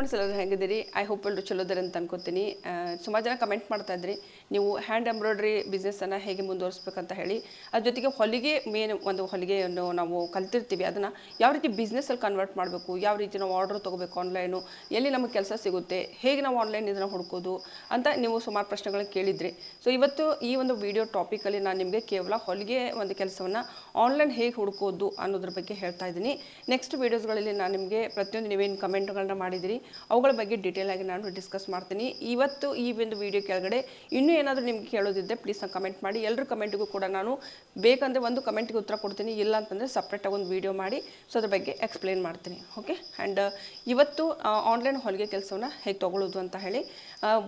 Friends ಎಲ್ಲರೂ ಹೆಂಗಿದ್ದೀರಿ? I hope ಎಲ್ಲರೂ ಚಲೋ ಇದ್ದಾರೆ ಅಂತ ಅನ್ಕೋತೀನಿ. ಸುಮಾರು ಜನ ಕಮೆಂಟ್ ಮಾಡ್ತಾ ಇದ್ರಿ. ನೀವು ಹ್ಯಾಂಡ್ ಎಂಬ್ರಾಯ್ಡ್ರಿ ಬಿಸ್ನೆಸ್ಸನ್ನು ಹೇಗೆ ಮುಂದುವರಿಸ್ಬೇಕಂತ ಹೇಳಿ. ಅದ್ರ ಜೊತೆಗೆ ಹೊಲಿಗೆ ಮೇನ್ ಒಂದು ಹೊಲಿಗೆಯನ್ನು ನಾವು ಕಲ್ತಿರ್ತೀವಿ. ಅದನ್ನು ಯಾವ ರೀತಿ ಬಿಸ್ನೆಸ್ಸಲ್ಲಿ ಕನ್ವರ್ಟ್ ಮಾಡಬೇಕು, ಯಾವ ರೀತಿ ನಾವು ಆರ್ಡರ್ ತೊಗೋಬೇಕು ಆನ್ಲೈನು ಎಲ್ಲಿ ನಮಗೆ ಕೆಲಸ ಸಿಗುತ್ತೆ, ಹೇಗೆ ನಾವು ಆನ್ಲೈನ್ ಇದನ್ನು ಹುಡ್ಕೋದು ಅಂತ ನೀವು ಸುಮಾರು ಪ್ರಶ್ನೆಗಳನ್ನ ಕೇಳಿದ್ರಿ. ಸೊ ಇವತ್ತು ಈ ಒಂದು ವಿಡಿಯೋ ಟಾಪಿಕಲ್ಲಿ ನಾನು ನಿಮಗೆ ಕೇವಲ ಹೊಲಿಗೆ ಒಂದು ಕೆಲಸವನ್ನು ಆನ್ಲೈನ್ ಹೇಗೆ ಹುಡ್ಕೋದು ಅನ್ನೋದ್ರ ಬಗ್ಗೆ ಹೇಳ್ತಾ ಇದ್ದೀನಿ. ನೆಕ್ಸ್ಟ್ ವೀಡಿಯೋಸ್ಗಳಲ್ಲಿ ನಾನು ನಿಮಗೆ ಪ್ರತಿಯೊಂದು ನೀವೇನು ಕಮೆಂಟ್ಗಳನ್ನ ಮಾಡಿದಿರಿ ಅವುಗಳ ಬಗ್ಗೆ ಡೀಟೇಲ್ ಆಗಿ ನಾನು ಡಿಸ್ಕಸ್ ಮಾಡ್ತೀನಿ. ಇವತ್ತು ಈ ಒಂದು ವಿಡಿಯೋ ಕೆಳಗಡೆ ಇನ್ನೂ ಏನಾದರೂ ನಿಮ್ಗೆ ಕೇಳೋದಿದ್ದರೆ ಪ್ಲೀಸ್ ನಾನು ಕಮೆಂಟ್ ಮಾಡಿ. ಎಲ್ಲರ ಕಮೆಂಟ್ಗೂ ಕೂಡ ನಾನು ಬೇಕಂದರೆ ಒಂದು ಕಮೆಂಟ್ಗೆ ಉತ್ತರ ಕೊಡ್ತೀನಿ. ಇಲ್ಲ ಅಂತಂದರೆ ಸಪ್ರೇಟಾಗಿ ಒಂದು ವಿಡಿಯೋ ಮಾಡಿ. ಸೊ ಅದ್ರ ಬಗ್ಗೆ ಎಕ್ಸ್ಪ್ಲೇನ್ ಮಾಡ್ತೀನಿ. ಓಕೆ ಆ್ಯಂಡ್ ಇವತ್ತು ಆನ್ಲೈನ್ ಹೊಲಿಗೆ ಕೆಲಸವನ್ನು ಹೇಗೆ ತೊಗೊಳ್ಳೋದು ಅಂತ ಹೇಳಿ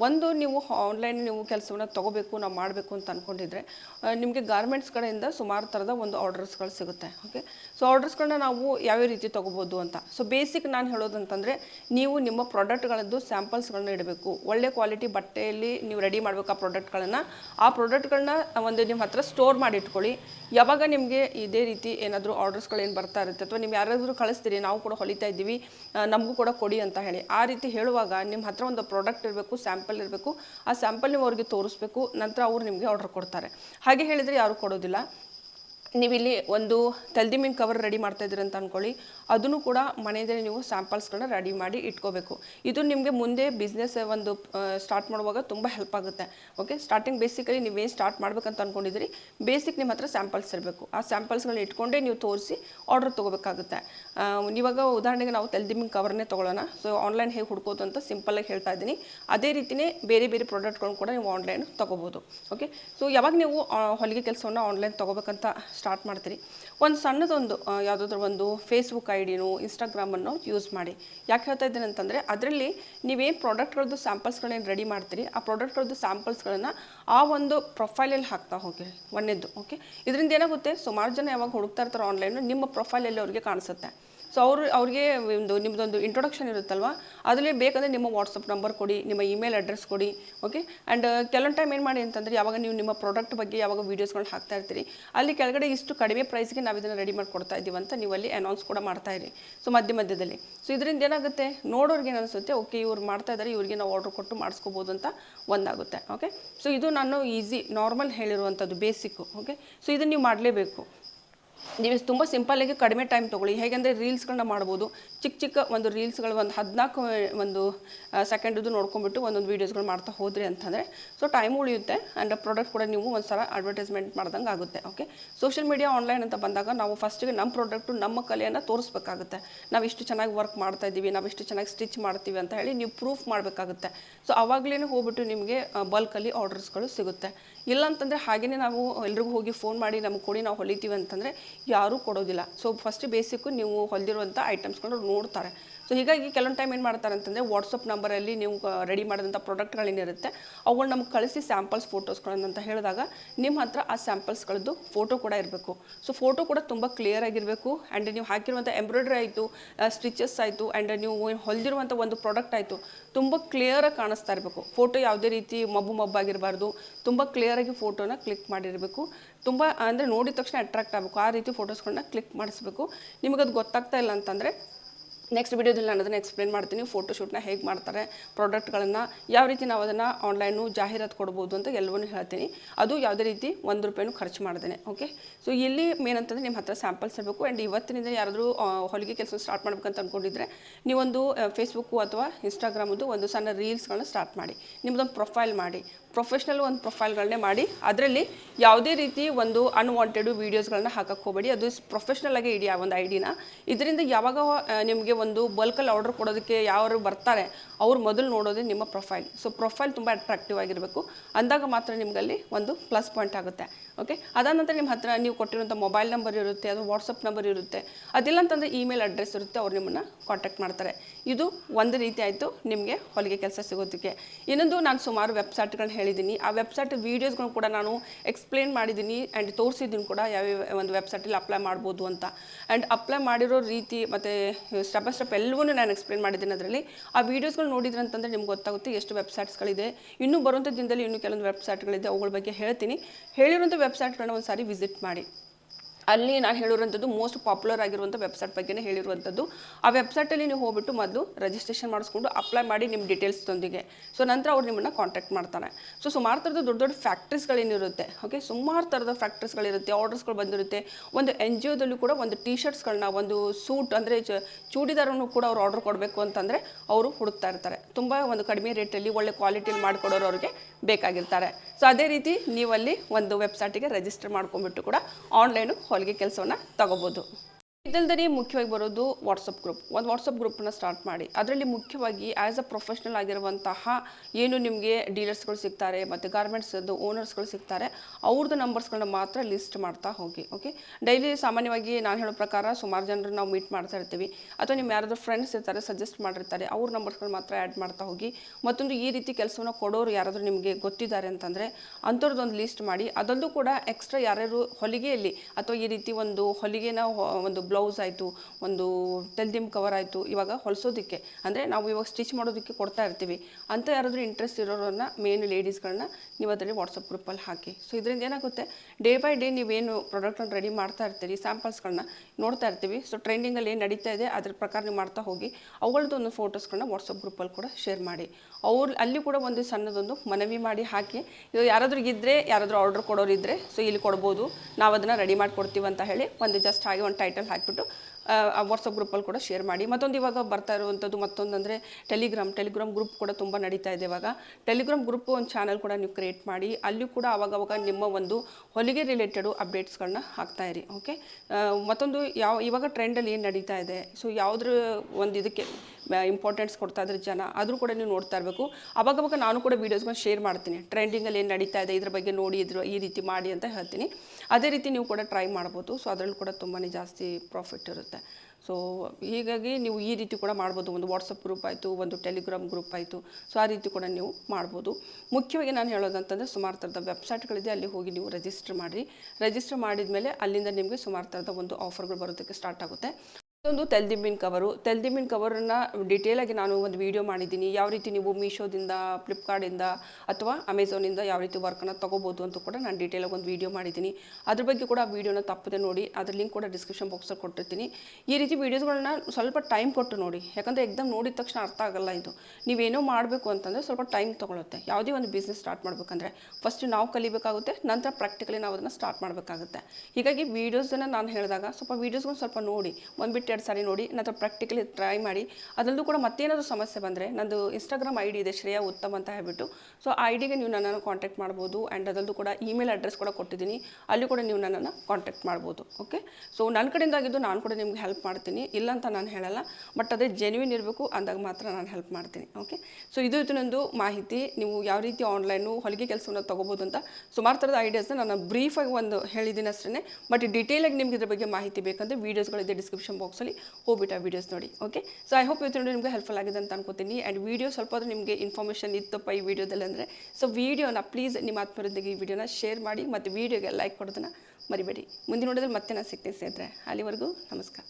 ಒಂದು ನೀವು ಆನ್ಲೈನ್ ನೀವು ಕೆಲಸವನ್ನು ತೊಗೋಬೇಕು, ನಾವು ಮಾಡಬೇಕು ಅಂತ ಅಂದ್ಕೊಂಡಿದ್ರೆ ನಿಮಗೆ ಗಾರ್ಮೆಂಟ್ಸ್ ಕಡೆಯಿಂದ ಸುಮಾರು ಥರದ ಒಂದು ಆರ್ಡರ್ಸ್ಗಳು ಸಿಗುತ್ತೆ. ಓಕೆ ಸೊ ಆರ್ಡರ್ಸ್ಗಳನ್ನ ನಾವು ಯಾವ್ಯಾವ ರೀತಿ ತೊಗೋಬೋದು ಅಂತ. ಸೊ ಬೇಸಿಕ್ ನಾನು ಹೇಳೋದಂತಂದರೆ, ನೀವು ನಿಮ್ಮ ಪ್ರಾಡಕ್ಟ್ಗಳದ್ದು ಸ್ಯಾಂಪಲ್ಸ್ಗಳನ್ನ ಇಡಬೇಕು. ಒಳ್ಳೆ ಕ್ವಾಲಿಟಿ ಬಟ್ಟೆಯಲ್ಲಿ ನೀವು ರೆಡಿ ಮಾಡಬೇಕು ಆ ಪ್ರಾಡಕ್ಟ್ಗಳನ್ನು. ಆ ಪ್ರಾಡಕ್ಟ್ಗಳನ್ನ ಒಂದು ನಿಮ್ಮ ಹತ್ರ ಸ್ಟೋರ್ ಮಾಡಿ ಇಟ್ಕೊಳ್ಳಿ. ಯಾವಾಗ ನಿಮಗೆ ಇದೇ ರೀತಿ ಏನಾದರೂ ಆರ್ಡರ್ಸ್ಗಳು ಏನು ಬರ್ತಾ ಇರುತ್ತೆ ಅಥವಾ ನೀವು ಯಾರಾದರೂ ಕಳಿಸ್ತೀರಿ, ನಾವು ಕೂಡ ಹೊಲಿತಾ ಇದ್ದೀವಿ ನಮಗೂ ಕೂಡ ಕೊಡಿ ಅಂತ ಹೇಳಿ. ಆ ರೀತಿ ಹೇಳುವಾಗ ನಿಮ್ಮ ಹತ್ರ ಒಂದು ಪ್ರಾಡಕ್ಟ್ ಇರಬೇಕು, ಸ್ಯಾಂಪಲ್ ಇರಬೇಕು, ಆ ಸ್ಯಾಂಪಲ್ ನೀವು ಅವ್ರಿಗೆ ತೋರಿಸ್ಬೇಕು, ನಂತರ ಅವ್ರು ನಿಮಗೆ ಆರ್ಡರ್ ಕೊಡ್ತಾರೆ. ಹಾಗೆ ಹೇಳಿದರೆ ಯಾರು ಕೊಡೋದಿಲ್ಲ. ನೀವಿಲ್ಲಿ ಒಂದು ತಲ್ದಿ ಮೀನು ಕವರ್ ರೆಡಿ ಮಾಡ್ತಾ ಇದ್ದೀರಿ ಅಂತ ಅಂದ್ಕೊಳ್ಳಿ ಅದನ್ನು ಕೂಡ ಮನೆಯಲ್ಲೇ ನೀವು ಸ್ಯಾಂಪಲ್ಸ್ಗಳನ್ನ ರೆಡಿ ಮಾಡಿ ಇಟ್ಕೋಬೇಕು. ಇದು ನಿಮಗೆ ಮುಂದೆ ಬಿಸ್ನೆಸ್ ಒಂದು ಸ್ಟಾರ್ಟ್ ಮಾಡುವಾಗ ತುಂಬ ಹೆಲ್ಪ್ ಆಗುತ್ತೆ. ಓಕೆ ಸ್ಟಾರ್ಟಿಂಗ್ ಬೇಸಿಕಲಿ ನೀವೇನು ಸ್ಟಾರ್ಟ್ ಮಾಡ್ಬೇಕಂತ ಅಂದ್ಕೊಂಡಿದ್ದೀರಿ ಬೇಸಿಕ್ ನಿಮ್ಮ ಹತ್ರ ಸ್ಯಾಂಪಲ್ಸ್ ಇರಬೇಕು. ಆ ಸ್ಯಾಂಪಲ್ಸ್ಗಳನ್ನ ಇಟ್ಕೊಂಡೇ ನೀವು ತೋರಿಸಿ ಆರ್ಡರ್ ತೊಗೋಬೇಕಾಗುತ್ತೆ. ಇವಾಗ ಉದಾಹರಣೆಗೆ ನಾವು ತಲ್ದಿ ಮೀನು ಕವರ್ನೇ ತೊಗೊಳ್ಳೋಣ. ಸೊ ಆನ್ಲೈನ್ ಹೇಗೆ ಹುಡ್ಕೋದು ಅಂತ ಸಿಂಪಲ್ಲಾಗಿ ಹೇಳ್ತಾ ಇದ್ದೀನಿ. ಅದೇ ರೀತಿಯೇ ಬೇರೆ ಬೇರೆ ಪ್ರಾಡಕ್ಟ್ಗಳನ್ನ ಕೂಡ ನೀವು ಆನ್ಲೈನ್ ತೊಗೋಬೋದು. ಓಕೆ ಸೊ ಯಾವಾಗ ನೀವು ಹೊಲಿಗೆ ಕೆಲಸವನ್ನು ಆನ್ಲೈನ್ ತೊಗೋಬೇಕಂತ ಸ್ಟಾರ್ಟ್ ಮಾಡ್ತೀರಿ. ಒಂದು ಸಣ್ಣದೊಂದು ಯಾವುದಾದ್ರು ಒಂದು ಫೇಸ್ಬುಕ್ ಐ ಡಿನೋ ಇನ್ಸ್ಟಾಗ್ರಾಮನ್ನು ಯೂಸ್ ಮಾಡಿ. ಯಾಕೆ ಹೇಳ್ತಾ ಇದ್ದೀನಿ ಅಂತಂದರೆ, ಅದರಲ್ಲಿ ನೀವೇನು ಪ್ರಾಡಕ್ಟ್ಗಳದ್ದು ಸ್ಯಾಂಪಲ್ಸ್ಗಳೇನು ರೆಡಿ ಮಾಡ್ತೀರಿ, ಆ ಪ್ರಾಡಕ್ಟ್ಗಳದ್ದು ಸ್ಯಾಂಪಲ್ಸ್ಗಳನ್ನು ಆ ಒಂದು ಪ್ರೊಫೈಲಲ್ಲಿ ಹಾಕ್ತಾ ಹೋಗಿ ಒಂದೇದ್ದು ಓಕೆ ಇದರಿಂದ ಏನಾಗುತ್ತೆ, ಸುಮಾರು ಜನ ಯಾವಾಗ ಹುಡುಕ್ತಾ ಇರ್ತಾರೆ ಆನ್ಲೈನು ನಿಮ್ಮ ಪ್ರೊಫೈಲಲ್ಲಿ ಅವ್ರಿಗೆ ಕಾಣಿಸುತ್ತೆ. ಸೊ ಅವರು ಅವ್ರಿಗೆ ಒಂದು ನಿಮ್ಮದೊಂದು ಇಂಟ್ರೊಡಕ್ಷನ್ ಇರುತ್ತಲ್ವ? ಅದರಲ್ಲಿ ಬೇಕಂದರೆ ನಿಮ್ಮ ವಾಟ್ಸಪ್ ನಂಬರ್ ಕೊಡಿ, ನಿಮ್ಮ ಇಮೇಲ್ ಅಡ್ರೆಸ್ ಕೊಡಿ ಓಕೆ ಆ್ಯಂಡ್ ಕೆಲವೊಂದು ಟೈಮ್ ಏನು ಮಾಡಿ ಅಂತಂದರೆ ಯಾವಾಗ ನೀವು ನಿಮ್ಮ ಪ್ರಾಡಕ್ಟ್ ಬಗ್ಗೆ ಯಾವಾಗ ವೀಡಿಯೋಸ್ಗಳು ಹಾಕ್ತಾ ಇರ್ತೀರಿ, ಅಲ್ಲಿ ಕೆಳಗಡೆ ಇಷ್ಟು ಕಡಿಮೆ ಪ್ರೈಸ್ಗೆ ನಾವು ಇದನ್ನು ರೆಡಿ ಮಾಡಿ ಕೊಡ್ತಾ ಇದ್ದೀವಿ ಅಂತ ನೀವು ಅಲ್ಲಿ ಅನೌನ್ಸ್ ಕೂಡ ಮಾಡ್ತಾ ಇರಿ. ಸೊ ಮಧ್ಯ ಮಧ್ಯದಲ್ಲಿ. ಸೊ ಇದರಿಂದ ಏನಾಗುತ್ತೆ? ನೋಡೋರಿಗೆ ಏನು ಅನಿಸುತ್ತೆ? ಓಕೆ ಇವ್ರು ಮಾಡ್ತಾ ಇದ್ದಾರೆ ಇವರಿಗೆ ನಾವು ಆರ್ಡರ್ ಕೊಟ್ಟು ಮಾಡಿಸ್ಕೋಬೋದು ಅಂತ ಒಂದಾಗುತ್ತೆ ಓಕೆ ಸೊ ಇದು ನಾನು ಈಸಿ ನಾರ್ಮಲ್ ಹೇಳಿರುವಂಥದ್ದು ಬೇಸಿಕ್ಕು ಓಕೆ ಸೊ ಇದನ್ನು ನೀವು ಮಾಡಲೇಬೇಕು. ನೀವು ತುಂಬ ಸಿಂಪಲ್ಲಾಗಿ ಕಡಿಮೆ ಟೈಮ್ ತೊಗೊಳ್ಳಿ. ಹೇಗೆಂದರೆ ರೀಲ್ಸ್ಗಳನ್ನ ಮಾಡ್ಬೋದು. ಚಿಕ್ಕ ಚಿಕ್ಕ ಒಂದು ರೀಲ್ಸ್ಗಳು ಒಂದು ಹದಿನಾಲ್ಕು, ಒಂದು ಸೆಕೆಂಡದು ನೋಡ್ಕೊಂಬಿಟ್ಟು ಒಂದೊಂದು ವೀಡಿಯೋಸ್ಗಳು ಮಾಡ್ತಾ ಹೋದ್ರಿ ಅಂತಂದರೆ ಸೊ ಟೈಮ್ ಉಳಿಯುತ್ತೆ ಆ್ಯಂಡ್ ಪ್ರಾಡಕ್ಟ್ ಕೂಡ ನೀವು ಒಂದು ಸಲ ಅಡ್ವರ್ಟೈಸ್ಮೆಂಟ್ ಮಾಡ್ದಂಗೆ ಆಗುತ್ತೆ ಓಕೆ ಸೋಷಿಯಲ್ ಮೀಡಿಯಾ ಆನ್ಲೈನ್ ಅಂತ ಬಂದಾಗ ನಾವು ಫಸ್ಟಿಗೆ ನಮ್ಮ ಪ್ರಾಡಕ್ಟು ನಮ್ಮ ಕಲೆಯನ್ನು ತೋರಿಸ್ಬೇಕಾಗುತ್ತೆ. ನಾವು ಇಷ್ಟು ಚೆನ್ನಾಗಿ ವರ್ಕ್ ಮಾಡ್ತಾ ಇದ್ದೀವಿ, ನಾವು ಇಷ್ಟು ಚೆನ್ನಾಗಿ ಸ್ಟಿಚ್ ಮಾಡ್ತೀವಿ ಅಂತ ಹೇಳಿ ನೀವು ಪ್ರೂಫ್ ಮಾಡಬೇಕಾಗುತ್ತೆ. ಸೊ ಅವಾಗಲೇ ಹೋಗ್ಬಿಟ್ಟು ನಿಮಗೆ ಬಲ್ಕಲ್ಲಿ ಆರ್ಡರ್ಸ್ಗಳು ಸಿಗುತ್ತೆ. ಇಲ್ಲ ಅಂತಂದರೆ ಹಾಗೆಯೇ ನಾವು ಎಲ್ರಿಗೂ ಹೋಗಿ ಫೋನ್ ಮಾಡಿ ನಮ್ಗೆ ಕೊಡಿ, ನಾವು ಹೊಲಿತೀವಿ ಅಂತಂದರೆ ಯಾರೂ ಕೊಡೋದಿಲ್ಲ. ಸೊ ಫಸ್ಟ್ ಬೇಸಿಕ್ಕು ನೀವು ಹೊಲಿದಿರುವಂಥ ಐಟಮ್ಸ್ಗಳು ನೋಡ್ತಾರೆ. ಸೊ ಹೀಗಾಗಿ ಕೆಲವೊಂದು ಟೈಮ್ ಏನು ಮಾಡ್ತಾರೆ ಅಂತಂದರೆ ವಾಟ್ಸಪ್ ನಂಬರಲ್ಲಿ ನೀವು ರೆಡಿ ಮಾಡಿದಂಥ ಪ್ರಾಡಕ್ಟ್ಗಳೇನಿರುತ್ತೆ ಅವುಗಳು ನಮ್ಗೆ ಕಳಿಸಿ ಸ್ಯಾಂಪಲ್ಸ್ ಫೋಟೋಸ್ಗಳನ್ನ ಅಂತ ಹೇಳಿದಾಗ ನಿಮ್ಮ ಹತ್ರ ಆ ಸ್ಯಾಂಪಲ್ಸ್ಗಳದ್ದು ಫೋಟೋ ಕೂಡ ಇರಬೇಕು. ಸೊ ಫೋಟೋ ಕೂಡ ತುಂಬ ಕ್ಲಿಯರ್ ಆಗಿರಬೇಕು. ಆ್ಯಂಡ್ ನೀವು ಹಾಕಿರುವಂಥ ಎಂಬ್ರಾಯ್ಡ್ರಿ ಆಯಿತು ಸ್ಟಿಚಸ್ ಆಯಿತು ಆ್ಯಂಡ್ ನೀವು ಹೊಲಿದಿರುವಂಥ ಒಂದು ಪ್ರಾಡಕ್ಟ್ ಆಯಿತು, ತುಂಬ ಕ್ಲಿಯರಾಗಿ ಕಾಣಿಸ್ತಾ ಇರಬೇಕು. ಫೋಟೋ ಯಾವುದೇ ರೀತಿ ಮಬ್ಬು ಮಬ್ಬಾಗಿರಬಾರ್ದು ತುಂಬ ಕ್ಲಿಯರಾಗಿ ಫೋಟೋನ ಕ್ಲಿಕ್ ಮಾಡಿರಬೇಕು. ತುಂಬ, ಅಂದರೆ ನೋಡಿದ ತಕ್ಷಣ ಅಟ್ರಾಕ್ಟ್ ಆಗಬೇಕು. ಆ ರೀತಿ ಫೋಟೋಸ್ಗಳನ್ನ ಕ್ಲಿಕ್ ಮಾಡಿಸ್ಬೇಕು. ನಿಮಗದು ಗೊತ್ತಾಗ್ತಾ ಇಲ್ಲ ಅಂತಂದರೆ ನೆಕ್ಸ್ಟ್ ವಿಡಿಯೋದಲ್ಲಿ ನಾನು ಅದನ್ನು ಎಕ್ಸ್ಪ್ಲೇನ್ ಮಾಡ್ತೀನಿ. ಫೋಟೋಶೂಟ್ನ ಹೇಗೆ ಮಾಡ್ತಾರೆ ಪ್ರಾಡಕ್ಟ್ಗಳನ್ನು ಯಾವ ರೀತಿ ನಾವು ಅದನ್ನು ಆನ್ಲೈನು ಜಾಹೀರಾತು ಕೊಡ್ಬೋದು ಅಂತ ಎಲ್ಲವನ್ನೂ ಹೇಳ್ತೀನಿ. ಅದು ಯಾವುದೇ ರೀತಿ ಒಂದು ರೂಪಾಯಿನೂ ಖರ್ಚು ಮಾಡ್ದೇನೆ ಓಕೆ ಸೊ ಇಲ್ಲಿ ಮೇನ್ ಅಂತಂದರೆ ನಿಮ್ಮ ಹತ್ರ ಸ್ಯಾಂಪಲ್ಸ್ ಇರಬೇಕು ಆ್ಯಂಡ್ ಇವತ್ತಿನಿಂದ ಯಾರಾದರೂ ಹೊಲಿಗೆ ಕೆಲಸ ಸ್ಟಾರ್ಟ್ ಮಾಡ್ಬೇಕಂತ ಅಂದ್ಕೊಂಡಿದ್ರೆ ನೀವೊಂದು ಫೇಸ್ಬುಕ್ಕು ಅಥವಾ ಇನ್ಸ್ಟಾಗ್ರಾಮದ್ದು ಒಂದು ಸಣ್ಣ ರೀಲ್ಸ್ಗಳನ್ನ ಸ್ಟಾರ್ಟ್ ಮಾಡಿ. ನಿಮ್ಮದೊಂದು ಪ್ರೊಫೈಲ್ ಮಾಡಿ. ಪ್ರೊಫೆಷ್ನಲ್ ಒಂದು ಪ್ರೊಫೈಲ್ಗಳನ್ನೇ ಮಾಡಿ ಅದರಲ್ಲಿ ಯಾವುದೇ ರೀತಿ ಒಂದು ಅನ್ವಾಂಟೆಡ್ ವೀಡಿಯೋಸ್ಗಳನ್ನ ಹಾಕಕ್ಕೆ ಹೋಗಬೇಡಿ. ಅದು ಪ್ರೊಫೆಷ್ನಲ್ ಆಗಿ ಇಡಿ ಆ ಒಂದು ಐಡಿನ. ಇದರಿಂದ ಯಾವಾಗ ನಿಮಗೆ ಒಂದು ಬಲ್ಕಲ್ಲಿ ಆರ್ಡರ್ ಕೊಡೋದಕ್ಕೆ ಯಾರು ಬರ್ತಾರೆ, ಅವ್ರು ಮೊದಲು ನೋಡೋದೇ ನಿಮ್ಮ ಪ್ರೊಫೈಲ್. ಸೊ ಪ್ರೊಫೈಲ್ ತುಂಬ ಅಟ್ರಾಕ್ಟಿವ್ ಆಗಿರಬೇಕು. ಅಂದಾಗ ಮಾತ್ರ ನಿಮಗಲ್ಲಿ ಒಂದು ಪ್ಲಸ್ ಪಾಯಿಂಟ್ ಆಗುತ್ತೆ. ಓಕೆ ಅದಾದ ನಂತರ ನಿಮ್ಮ ಹತ್ರ ನೀವು ಕೊಟ್ಟಿರುವಂಥ ಮೊಬೈಲ್ ನಂಬರ್ ಇರುತ್ತೆ, ಅದು ವಾಟ್ಸಪ್ ನಂಬರ್ ಇರುತ್ತೆ. ಅದಿಲ್ಲ ಅಂತಂದರೆ ಇಮೇಲ್ ಅಡ್ರೆಸ್ ಇರುತ್ತೆ, ಅವ್ರು ನಿಮ್ಮನ್ನು ಕಾಂಟ್ಯಾಕ್ಟ್ ಮಾಡ್ತಾರೆ. ಇದು ಒಂದು ರೀತಿ ಆಯಿತು ನಿಮಗೆ ಹೊಲಿಗೆ ಕೆಲಸ ಸಿಗೋದಕ್ಕೆ. ಇನ್ನೊಂದು ನಾನು ಸುಮಾರು ವೆಬ್ಸೈಟ್ಗಳನ್ನ ಹೇಳಿದ್ದೀನಿ ಆ ವೆಬ್ಸೈಟ್ ವೀಡಿಯೋಸ್ಗಳು ಕೂಡ ನಾನು ಎಕ್ಸ್ಪ್ಲೇನ್ ಮಾಡಿದ್ದೀನಿ ಆ್ಯಂಡ್ ತೋರಿಸಿದ್ದೀನಿ ಕೂಡ ಯಾವ್ಯಾವ ಒಂದು ವೆಬ್ಸೈಟಲ್ಲಿ ಅಪ್ಲೈ ಮಾಡ್ಬೋದು ಅಂತ. ಆ್ಯಂಡ್ ಅಪ್ಲೈ ಮಾಡಿರೋ ರೀತಿ ಮತ್ತು ಸ್ಟೆಪ್ ಬೈ ಸ್ಟೆಪ್ ಎಲ್ಲವನ್ನೂ ನಾನು ಎಕ್ಸ್ಪ್ಲೇನ್ ಮಾಡಿದ್ದೀನಿ ಅದರಲ್ಲಿ. ಆ ವೀಡಿಯೋಸ್ಗಳು ನೋಡಿದ್ರೆ ಅಂತಂದರೆ ನಿಮ್ಗೆ ಗೊತ್ತಾಗುತ್ತೆ ಎಷ್ಟು ವೆಬ್ಸೈಟ್ಸ್ಗಳಿದೆ ಇನ್ನೂ ಬರುವಂಥ ದಿನದಲ್ಲಿ ಇನ್ನೂ ಕೆಲವೊಂದು ವೆಬ್ಸೈಟ್ಗಳಿದೆ ಅವುಗಳ ಬಗ್ಗೆ ಹೇಳ್ತೀನಿ. ಹೇಳಿರುವಂಥ ವೆಬ್ಸೈಟ್ಗಳನ್ನ ಒಂದು ಸಾರಿ ವಿಸಿಟ್ ಮಾಡಿ. ಅಲ್ಲಿ ನಾನು ಹೇಳಿರುವಂಥದ್ದು ಮೋಸ್ಟ್ ಪಾಪ್ಯುಲರ್ ಆಗಿರುವಂಥ ವೆಬ್ಸೈಟ್ ಬಗ್ಗೆನೇ ಹೇಳಿರುವಂಥದ್ದು ಆ ವೆಬ್ಸೈಟಲ್ಲಿ ನೀವು ಹೋಗ್ಬಿಟ್ಟು ಮೊದಲು ರಿಜಿಸ್ಟ್ರೇಷನ್ ಮಾಡಿಸ್ಕೊಂಡು ಅಪ್ಲೈ ಮಾಡಿ ನಿಮ್ಮ ಡೀಟೇಲ್ಸ್ದೊಂದಿಗೆ ಸೊ ನಂತರ ಅವ್ರು ನಿಮ್ಮನ್ನು ಕಾಂಟ್ಯಾಕ್ಟ್ ಮಾಡ್ತಾರೆ. ಸೊ ಸುಮಾರು ಥರದ ದೊಡ್ಡ ದೊಡ್ಡ ಫ್ಯಾಕ್ಟ್ರೀಸ್ಗಳೇನಿರುತ್ತೆ ಓಕೆ ಸುಮಾರು ಥರದ ಫ್ಯಾಕ್ಟ್ರೀಸ್ಗಳಿರುತ್ತೆ ಆರ್ಡರ್ಸ್ಗಳು ಬಂದಿರುತ್ತೆ. ಒಂದು ಎನ್ ಜಿ ಒದಲ್ಲೂ ಕೂಡ ಒಂದು ಟಿ ಶರ್ಟ್ಸ್ಗಳನ್ನ ಒಂದು ಸೂಟ್ ಅಂದರೆ ಚೂಡಿದಾರನ್ನು ಕೂಡ ಅವ್ರು ಆರ್ಡರ್ ಕೊಡಬೇಕು ಅಂತಂದರೆ ಅವರು ಹುಡುಕ್ತಾ ಇರ್ತಾರೆ. ತುಂಬ ಒಂದು ಕಡಿಮೆ ರೇಟಲ್ಲಿ ಒಳ್ಳೆ ಕ್ವಾಲಿಟಿಯಲ್ಲಿ ಮಾಡಿಕೊಡೋರು ಅವ್ರಿಗೆ ಬೇಕಾಗಿರ್ತಾರೆ. ಸೊ ಅದೇ ರೀತಿ ನೀವಲ್ಲಿ ಒಂದು ವೆಬ್ಸೈಟಿಗೆ ರಿಜಿಸ್ಟರ್ ಮಾಡ್ಕೊಂಬಿಟ್ಟು ಕೂಡ ಆನ್ಲೈನು ಹೊಲಿಗೆ ಕೆಲಸವನ್ನು ತಗೋಬೋದು. ಇದಲ್ಲದೆ ಮುಖ್ಯವಾಗಿ ಬರೋದು ವಾಟ್ಸಪ್ ಗ್ರೂಪ್ ಒಂದು ವಾಟ್ಸಪ್ ಗ್ರೂಪ್ನ ಸ್ಟಾರ್ಟ್ ಮಾಡಿ. ಅದರಲ್ಲಿ ಮುಖ್ಯವಾಗಿ ಆ್ಯಸ್ ಅ ಪ್ರೊಫೆಷ್ನಲ್ ಆಗಿರುವಂತಹ ಏನು ನಿಮಗೆ ಡೀಲರ್ಸ್ಗಳು ಸಿಗ್ತಾರೆ, ಮತ್ತು ಗಾರ್ಮೆಂಟ್ಸದ್ದು ಓನರ್ಸ್ಗಳು ಸಿಗ್ತಾರೆ ಅವ್ರದ್ದು ನಂಬರ್ಸ್ಗಳನ್ನ ಮಾತ್ರ ಲಿಸ್ಟ್ ಮಾಡ್ತಾ ಹೋಗಿ ಓಕೆ ಡೈಲಿ ಸಾಮಾನ್ಯವಾಗಿ ನಾನು ಹೇಳೋ ಪ್ರಕಾರ ಸುಮಾರು ಜನರು ನಾವು ಮೀಟ್ ಮಾಡ್ತಾ ಇರ್ತೀವಿ. ಅಥವಾ ನಿಮ್ಮ ಯಾರಾದರೂ ಫ್ರೆಂಡ್ಸ್ ಇರ್ತಾರೆ ಸಜೆಸ್ಟ್ ಮಾಡಿರ್ತಾರೆ, ಅವ್ರ ನಂಬರ್ಸ್ಗಳು ಮಾತ್ರ ಆ್ಯಡ್ ಮಾಡ್ತಾ ಹೋಗಿ. ಮತ್ತೊಂದು ಈ ರೀತಿ ಕೆಲಸವನ್ನು ಕೊಡೋರು ಯಾರಾದರೂ ನಿಮಗೆ ಗೊತ್ತಿದ್ದಾರೆ ಅಂತಂದರೆ ಅಂಥವ್ರದ್ದೊಂದು ಲಿಸ್ಟ್ ಮಾಡಿ. ಅದೊಂದು ಕೂಡ ಎಕ್ಸ್ಟ್ರಾ ಯಾರ್ಯಾರು ಹೊಲಿಗೆಯಲ್ಲಿ ಅಥವಾ ಈ ರೀತಿ ಒಂದು ಹೊಲಿಗೆನ ಒಂದು ಬ್ಲೌಸ್ ಆಯಿತು, ಒಂದು ತೆಲ್ದಿಮ್ ಕವರ್ ಆಯಿತು, ಇವಾಗ ಹೊಲಿಸೋದಕ್ಕೆ. ಅಂದರೆ ನಾವು ಇವಾಗ ಸ್ಟಿಚ್ ಮಾಡೋದಕ್ಕೆ ಕೊಡ್ತಾ ಇರ್ತೀವಿ. ಅಂತ ಯಾರಾದರೂ ಇಂಟ್ರೆಸ್ಟ್ ಇರೋರನ್ನ ಮೇನ್ ಲೇಡೀಸ್ಗಳನ್ನ ನೀವು ಅದರಲ್ಲಿ ವಾಟ್ಸಪ್ ಗ್ರೂಪಲ್ಲಿ ಹಾಕಿ. ಸೊ ಇದರಿಂದ ಏನಾಗುತ್ತೆ? ಡೇ ಬೈ ಡೇ ನೀವೇನು ಪ್ರಾಡಕ್ಟನ್ನು ರೆಡಿ ಮಾಡ್ತಾ ಇರ್ತೀರಿ ಸ್ಯಾಂಪಲ್ಸ್ಗಳನ್ನ ನೋಡ್ತಾ ಇರ್ತೀವಿ. ಸೊ ಟ್ರೆಂಡಿಂಗಲ್ಲಿ ಏನು ನಡೀತಾ ಇದೆ, ಅದ್ರ ಪ್ರಕಾರ ನೀವು ಮಾಡ್ತಾ ಹೋಗಿ ಅವುಗಳದ್ದು ಒಂದು ಫೋಟೋಸ್ಗಳನ್ನ ವಾಟ್ಸಪ್ ಗ್ರೂಪಲ್ಲಿ ಕೂಡ ಶೇರ್ ಮಾಡಿ. ಅವ್ರ, ಅಲ್ಲಿ ಕೂಡ ಒಂದು ಸಣ್ಣದೊಂದು ಮನವಿ ಮಾಡಿ ಹಾಕಿ ಇದು ಯಾರಾದರೂ ಇದ್ದರೆ ಯಾರಾದರೂ ಆರ್ಡರ್ ಕೊಡೋರು ಇದ್ದರೆ ಸೊ ಇಲ್ಲಿ ಕೊಡ್ಬೋದು, ನಾವು ಅದನ್ನು ರೆಡಿ ಮಾಡಿ ಕೊಡ್ತೀವಿ ಅಂತ ಹೇಳಿ, ಒಂದು ಜಸ್ಟ್ ಹಾಗೆ ಒಂದು ಟೈಟಲ್ ಹಾಕಿಬಿಟ್ಟು ವಾಟ್ಸಪ್ ಗ್ರೂಪಲ್ಲಿ ಕೂಡ ಶೇರ್ ಮಾಡಿ. ಮತ್ತೊಂದು ಇವಾಗ ಬರ್ತಾ ಇರುವಂಥದ್ದು ಮತ್ತೊಂದು ಅಂದರೆ ಟೆಲಿಗ್ರಾಮ್ ಟೆಲಿಗ್ರಾಮ್ ಗ್ರೂಪ್ ಕೂಡ ತುಂಬ ನಡೀತಾ ಇದೆ ಇವಾಗ. ಟೆಲಿಗ್ರಾಮ್ ಗ್ರೂಪ್ ಒಂದು ಚಾನಲ್ ಕೂಡ ನೀವು ಕ್ರಿಯೇಟ್ ಮಾಡಿ, ಅಲ್ಲಿಯೂ ಕೂಡ ಅವಾಗ ಅವಾಗ ನಿಮ್ಮ ಒಂದು ಹೊಲಿಗೆ ರಿಲೇಟೆಡು ಅಪ್ಡೇಟ್ಸ್ಗಳನ್ನ ಹಾಕ್ತಾ ಇರಿ ಓಕೆ ಮತ್ತೊಂದು ಯಾವ, ಇವಾಗ ಟ್ರೆಂಡಲ್ಲಿ ಏನು ನಡೀತಾ ಇದೆ? ಸೊ ಯಾವುದ್ರ ಒಂದು ಇದಕ್ಕೆ ಇಂಪಾರ್ಟೆನ್ಸ್ ಕೊಡ್ತಾ ಇದ್ರೆ ಜನ. ಆದರೂ ಕೂಡ ನೀವು ನೋಡ್ತಾ ಇರಬೇಕು. ಅವಾಗವಾಗ ನಾನು ಕೂಡ ವೀಡಿಯೋಸ್ಗಳನ್ನ ಶೇರ್ ಮಾಡ್ತೀನಿ. ಟ್ರೆಂಡಿಂಗಲ್ಲಿ ಏನು ನಡೀತಾ ಇದೆ, ಇದ್ರ ಬಗ್ಗೆ ನೋಡಿ, ಇದ್ರು, ಈ ರೀತಿ ಮಾಡಿ ಅಂತ ಹೇಳ್ತೀನಿ. ಅದೇ ರೀತಿ ನೀವು ಕೂಡ ಟ್ರೈ ಮಾಡ್ಬೋದು. ಸೊ ಅದರಲ್ಲಿ ಕೂಡ ತುಂಬಾ ಜಾಸ್ತಿ ಪ್ರಾಫಿಟ್ ಇರುತ್ತೆ. ಸೊ ಹೀಗಾಗಿ ನೀವು ಈ ರೀತಿ ಕೂಡ ಮಾಡ್ಬೋದು. ಒಂದು ವಾಟ್ಸಪ್ ಗ್ರೂಪ್ ಆಯಿತು, ಒಂದು ಟೆಲಿಗ್ರಾಮ್ ಗ್ರೂಪ್ ಆಯಿತು. ಸೊ ಆ ರೀತಿ ಕೂಡ ನೀವು ಮಾಡ್ಬೋದು. ಮುಖ್ಯವಾಗಿ ನಾನು ಹೇಳೋದಂತಂದರೆ ಸುಮಾರು ಥರದ ವೆಬ್ಸೈಟ್ಗಳಿದೆ ಅಲ್ಲಿ ಹೋಗಿ ನೀವು ರಿಜಿಸ್ಟರ್ ಮಾಡಿರಿ. ರಿಜಿಸ್ಟರ್ ಮಾಡಿದ ಮೇಲೆ ಅಲ್ಲಿಂದ ನಿಮಗೆ ಸುಮಾರು ಥರದ ಒಂದು ಆಫರ್ಗಳು ಬರೋದಕ್ಕೆ ಸ್ಟಾರ್ಟ್ ಆಗುತ್ತೆ. ಒಂದು ತೆಲ್ದಿಮ್ಮಿನ ಕವರು ತೆಲ್ದಿಮ್ಮಿನ ಕವರನ್ನು ಡಿಟೇಲಾಗಿ ನಾನು ಒಂದು ವಿಡಿಯೋ ಮಾಡಿದ್ದೀನಿ. ಯಾವ ರೀತಿ ನೀವು ಮೀಶೋದಿಂದ ಫ್ಲಿಪ್ಕಾರ್ಟಿಂದ ಅಥವಾ ಅಮೆಝಾನಿಂದ ಯಾವ ರೀತಿ ವರ್ಕನ್ನು ತೊಗೋಬೋದು ಅಂತ ಕೂಡ ನಾನು ಡೀಟೇಲಾಗಿ ಒಂದು ವಿಡಿಯೋ ಮಾಡಿದ್ದೀನಿ. ಅದ್ರ ಬಗ್ಗೆ ಕೂಡ ಆ ವಿಡಿಯೋನ ತಪ್ಪದೆ ನೋಡಿ, ಅದ್ರ ಲಿಂಕ್ ಕೂಡ ಡಿಸ್ಕ್ರಿಪ್ಷನ್ ಬಾಕ್ಸಲ್ಲಿ ಕೊಟ್ಟಿರ್ತೀನಿ. ಈ ರೀತಿ ವೀಡಿಯೋಸ್ಗಳನ್ನ ಸ್ವಲ್ಪ ಟೈಮ್ ಕೊಟ್ಟು ನೋಡಿ. ಯಾಕಂದರೆ ಎಕ್ದಮ್ ನೋಡಿದ ತಕ್ಷಣ ಅರ್ಥ ಆಗಲ್ಲ ಇದು. ನೀವೇನೋ ಮಾಡಬೇಕು ಅಂತಂದರೆ ಸ್ವಲ್ಪ ಟೈಮ್ ತೊಗೊಳುತ್ತೆ. ಯಾವುದೇ ಒಂದು ಬಿಸ್ನೆಸ್ ಸ್ಟಾರ್ಟ್ ಮಾಡಬೇಕಂದ್ರೆ ಫಸ್ಟ್ ನಾವು ಕಲಿಬೇಕಾಗುತ್ತೆ, ನಂತರ ಪ್ರಾಕ್ಟಿಕಲಿ ನಾವು ಅದನ್ನು ಸ್ಟಾರ್ಟ್ ಮಾಡಬೇಕಾಗುತ್ತೆ. ಹೀಗಾಗಿ ವೀಡಿಯೋಸನ್ನು ನಾನು ಹೇಳಿದಾಗ ಸ್ವಲ್ಪ ವೀಡಿಯೋಸ್ಗಳು ಸ್ವಲ್ಪ ನೋಡಿ ಒಂದು ಬಿಟ್ಟು ಎರಡು ಸಾರಿ ನೋಡಿ ನಂತರ ಪ್ರಾಕ್ಟಿಕಲಿ ಟ್ರೈ ಮಾಡಿ. ಅದರಲ್ಲೂ ಕೂಡ ಮತ್ತೇನಾದರೂ ಸಮಸ್ಯೆ ಬಂದರೆ, ನಂದು ಇನ್ಸ್ಟಾಗ್ರಾಮ್ ಐ ಡಿ ಇದೆ, ಶ್ರೇಯಾ ಉತ್ತಮ್ ಅಂತ ಹೇಳ್ಬಿಟ್ಟು. ಸೊ ಆ ಐ ಡಿಗೆ ನೀವು ನನ್ನನ್ನು ಕಾಂಟ್ಯಾಕ್ಟ್ ಮಾಡ್ಬೋದು ಆ್ಯಂಡ್ ಅದರಲ್ಲೂ ಕೂಡ ಇಮೇಲ್ ಅಡ್ರೆಸ್ ಕೂಡ ಕೊಟ್ಟಿದ್ದೀನಿ. ಅಲ್ಲಿ ಕೂಡ ನೀವು ನನ್ನನ್ನು ಕಾಂಟ್ಯಾಕ್ಟ್ ಮಾಡ್ಬೋದು ಓಕೆ ಸೊ ನನ್ನ ಕಡೆಯಿಂದಾಗಿದ್ದು ನಾನು ಕೂಡ ನಿಮ್ಗೆ ಹೆಲ್ಪ್ ಮಾಡ್ತೀನಿ. ಇಲ್ಲ ಅಂತ ನಾನು ಹೇಳಲ್ಲ ಬಟ್ ಅದೇ ಜೆನ್ಯೂನ್ ಇರಬೇಕು, ಅಂದಾಗ ಮಾತ್ರ ನಾನು ಹೆಲ್ಪ್ ಮಾಡ್ತೀನಿ ಓಕೆ ಸೊ ಇದು ಇದು ನಂದು ಮಾಹಿತಿ. ನೀವು ಯಾವ ರೀತಿ ಆನ್ಲೈನು ಹೊಲಿಗೆ ಕೆಲಸವನ್ನು ತೊಗೋಬೋದು ಅಂತ ಸುಮಾರು ಥರದ ಐಡಿಯಾಸ್ನ ನಾನು ಬ್ರೀಫಾಗಿ ಒಂದು ಹೇಳಿದ್ದೀನಿ ಅಷ್ಟೇ ಬಟ್ ಡೀಟೇಲಾಗಿ ನಿಮ್ಗೆ ಇದ್ರ ಬಗ್ಗೆ ಮಾಹಿತಿ ಬೇಕಂದರೆ ವೀಡಿಯೋಸ್ಗಳಿದೆ ಡಿಸ್ಕ್ರಿಪ್ಷನ್ ಬಾಕ್ಸಲ್ಲಿ ಹೋಗ್ಬಿಟ್ಟು ಆ ವೀಡಿಯೋಸ್ ನೋಡಿ ಓಕೆ ಸೊ ಐ ಹೋಪ್ ಇವತ್ತು ನೋಡಿ ನಿಮಗೆ ಹೆಲ್ಪ್ಫುಲ್ ಆಗಿದೆ ಅಂತ ಅನ್ಕೋತೀನಿ. ಆ್ಯಂಡ್ ವೀಡಿಯೋ ಸ್ವಲ್ಪ ಆದರೂ ನಿಮಗೆ ಇನ್ಫಾರ್ಮೇಷನ್ ಇತ್ತಪ್ಪ ಈ ವಿಡಿಯೋದಲ್ಲಿ ಅಂದರೆ ಸೊ ವೀಡಿಯೋನ ಪ್ಲೀಸ್ ನಿಮ್ಮ ಆತ್ಮರೊಂದಿಗೆ ಈ ವಿಡಿಯೋನ ಶೇರ್ ಮಾಡಿ, ಮತ್ತು ವೀಡಿಯೋಗೆ ಲೈಕ್ ಕೊಡೋದನ್ನು ಮರಿಬೇಡಿ. ಮುಂದಿನ ನೋಡಿದ್ರೆ ಮತ್ತೆ ನಾನು ಸಿಗ್ತೀನಿ ಸ್ನೇಹಿತರೆ. ಅಲ್ಲಿವರೆಗೂ ನಮಸ್ಕಾರ.